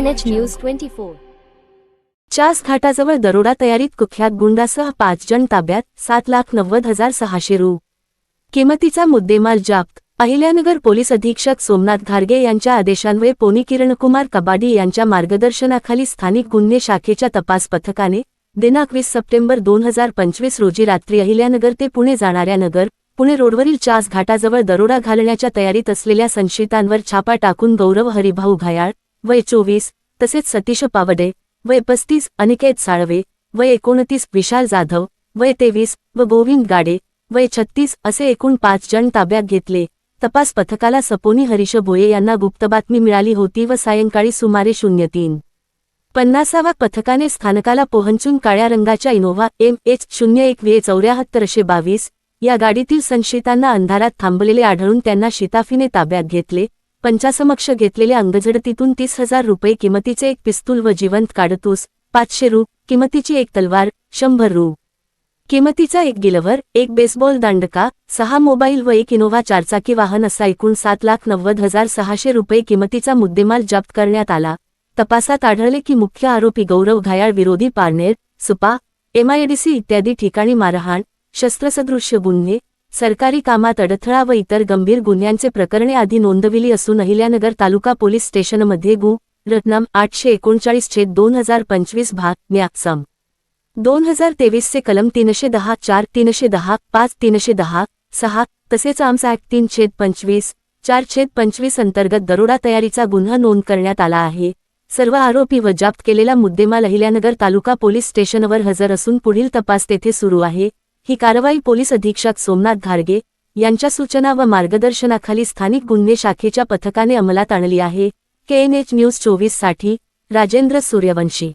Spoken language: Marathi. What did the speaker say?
ANH news twenty four Chas घाटाजवळ दरोडा तयारीत कुख्यात गुंडासह पाच जण ताब्यात सात लाख नव्वद हजार सहाशे रु. किमतीचा मुद्देमाल जाप्त. अहिल्यानगर पोलीस अधीक्षक सोमनाथ घारगे यांच्या आदेशान्वये पोनी किरणकुमार कबाडी यांच्या मार्गदर्शनाखाली स्थानिक गुन्हे शाखेच्या तपास पथकाने दिनांक वीस सप्टेंबर दोन हजार पंचवीस रोजी रात्री अहिल्यानगर ते पुणे जाणाऱ्या नगर पुणे रोडवरील चास घाटाजवळ दरोडा घालण्याच्या तयारीत असलेल्या संशयितांवर छापा टाकून गौरव हरिभाऊ घायाळ वय चोवीस तसेच सतीश पावडे वय पस्तीस अनिकेत साळवे वय एकोणतीस विशाल जाधव वय तेवीस व गोविंद गाडे वय छत्तीस असे एकूण पाच जण ताब्यात घेतले. तपास पथकाला सपोनी हरीश भोये यांना गुप्त बातमी मिळाली होती व सायंकाळी सुमारे शून्य तीन. पन्नासावा पथकाने स्थानकाला पोहंचून काळ्या रंगाच्या इनोव्हा एम एच शून्य एक वे चौऱ्याहत्तरशे बावीस या गाडीतील संशयितांना अंधारात थांबलेले आढळून त्यांना शिताफीने ताब्यात घेतले. पंचासमक्ष घेतलेल्या अंगजडतीतून तीस हजार रुपये किमतीचे एक पिस्तूल व जिवंत काडतूस पाचशे रु किमतीची एक तलवार शंभर रु. किमतीचा एक गिलवर एक बेसबॉल दांडका सहा मोबाईल व एक इनोव्हा चारचाकी वाहन असा एकूण सात लाख नव्वद हजार सहाशे रुपये किमतीचा मुद्देमाल जप्त करण्यात आला. तपासात आढळले की मुख्य आरोपी गौरव घायाळ विरोधी पारनेर सुपा एमआयडीसी इत्यादी ठिकाणी मारहाण शस्त्रसदृश्य गुन्हे सरकारी कामात अडथळा व इतर गंभीर गुन्ह्यांचे प्रकरणे आधी नोंदविली असून अहिल्यानगर तालुका पोलीस स्टेशनमध्ये गु. रत्नम आठशे एकोणचाळीस छेद दोन हजार पंचवीस भाग न्यासम दोन हजार तेवीसचे कलम तीनशे दहा चार तीनशे दहा पाच तीनशे दहा सहा तसेच आमचा ॲक्ट तीन छेद पंचवीस चार छेद पंचवीस अंतर्गत दरोडा तयारीचा गुन्हा नोंद करण्यात आला आहे. सर्व आरोपी व जप्त केलेला मुद्देमाल अहिल्यानगर तालुका पोलीस स्टेशनवर हजर असून पुढील तपास तेथे सुरू आहे. ही कारवाई पोलीस अधीक्षक सोमनाथ घारगे यांच्या सूचना व मार्गदर्शनाखाली स्थानिक गुन्हे शाखेच्या पथकाने अंमलात आणली आहे. केएनएच न्यूज चोवीससाठी राजेंद्र सूर्यवंशी.